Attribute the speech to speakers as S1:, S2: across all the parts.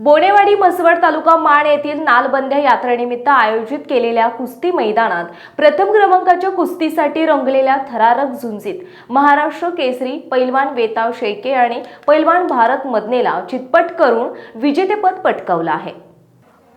S1: बोनेवाडी म्हसवड तालुका माण येथील नालबंद्या यात्रेनिमित्त आयोजित केलेल्या कुस्ती मैदानात प्रथम क्रमांकाच्या कुस्तीसाठी रंगलेल्या थरारक झुंजीत महाराष्ट्र केसरी पैलवान वेताव शेळके आणि पैलवान भारत मदनेला चितपट करून विजेतेपद पटकावलं आहे.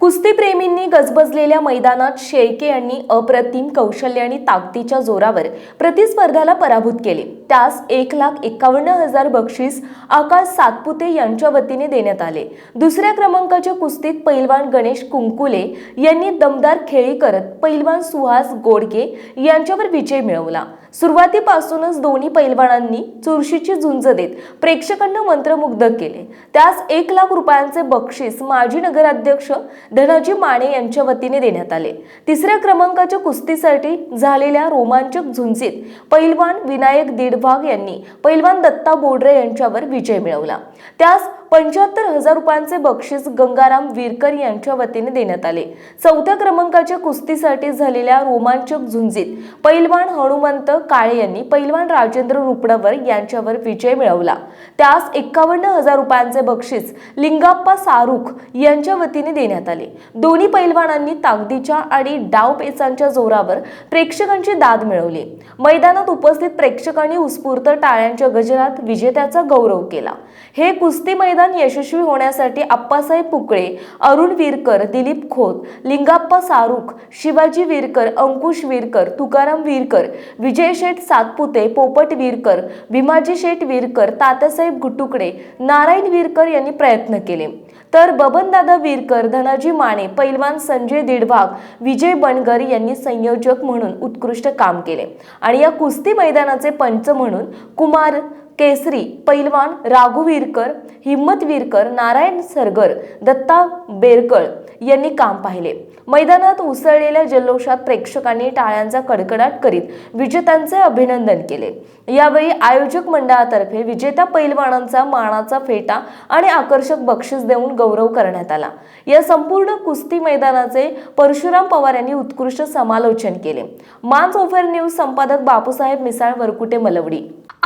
S1: कुस्तीप्रेमींनी गजबजलेल्या मैदानात शेळके यांनी अप्रतिम कौशल्य आणि ताकदीच्या जोरावर प्रतिस्पर्धाला पराभूत केले. त्यास एक लाख एकावन्न हजार बक्षीस आकाश सातपुते यांच्या वतीने देण्यात आले. दुसऱ्या क्रमांकाच्या कुस्तीत पैलवान गणेश कुंकुले यांनी दमदार खेळी करत पैलवान सुहास गोडके यांच्यावर विजय मिळवला. सुरुवातीपासूनच दोन्ही पैलवानांनी चुरशीची झुंज देत प्रेक्षकांना मंत्रमुग्ध केले. त्यास एक लाख रुपयांचे बक्षीस माजी नगराध्यक्ष धनाजी माने यांच्या वतीने देण्यात आले. तिसऱ्या क्रमांकाच्या कुस्तीसाठी झालेल्या रोमांचक झुंजीत पैलवान विनायक दीडभाग यांनी पैलवान दत्ता बोडरे यांच्यावर विजय मिळवला. त्यास पंच्याहत्तर हजार रुपयांचे बक्षीस गंगाराम विरकर यांच्या वतीने देण्यात आले. चौथ्या क्रमांकाच्या कुस्तीसाठी झालेल्या रोमांचक झुंजीत पैलवान हनुमंत काळे यांनी पैलवान राजेंद्र रुपणवर यांच्यावर विजय मिळवला. त्यास एक्कावन्न हजार रुपयांचे बक्षीस लिंगाप्पा सारुख यांच्या वतीने देण्यात आले. दोन्ही पैलवानांनी ताकदीच्या आणि डावपेचांच्या जोरावर प्रेक्षकांची दाद मिळवली. मैदानात उपस्थित प्रेक्षकांनी उत्स्फूर्त टाळ्यांच्या गजरात विजेत्याचा गौरव केला. हे कुस्ती मैदान यशस्वी होण्यासाठी अप्पासाहेब पुकळे अरुण वीरकर दिलीप खोत लिंगाप्पा सारुख शिवाजी वीरकर अंकुश वीरकर तुकाराम वीरकर विजय शेठ सातपुते पोपट वीरकर भीमाजी शेठ वीरकर तात्यासाहेब गुटुकडे नारायण वीरकर यांनी प्रयत्न केले. तर बबनदादा वीरकर धनाजी माने पैलवान संजय दिडभाग विजय बनगर यांनी संयोजक म्हणून उत्कृष्ट काम केले. आणि या कुस्ती मैदानाचे पंच म्हणून कुमार केसरी पैलवान राघू विरकर हिम्मत विरकर नारायण सरगर दत्ता बेरकळ यांनी काम पाहिले. मैदानात उसळलेल्या जल्लोषात प्रेक्षकांनी टाळ्यांचा कडकडाट करीत विजेत्यांचे अभिनंदन केले. यावेळी आयोजक मंडळातर्फे विजेत्या पैलवानांचा मानाचा फेटा आणि आकर्षक बक्षीस देऊन गौरव करण्यात आला. या संपूर्ण कुस्ती मैदानाचे परशुराम पवार यांनी उत्कृष्ट समालोचन केले. मानस ओफेर न्यूज संपादक बापूसाहेब मिसाळ वरकुटे मलवडी.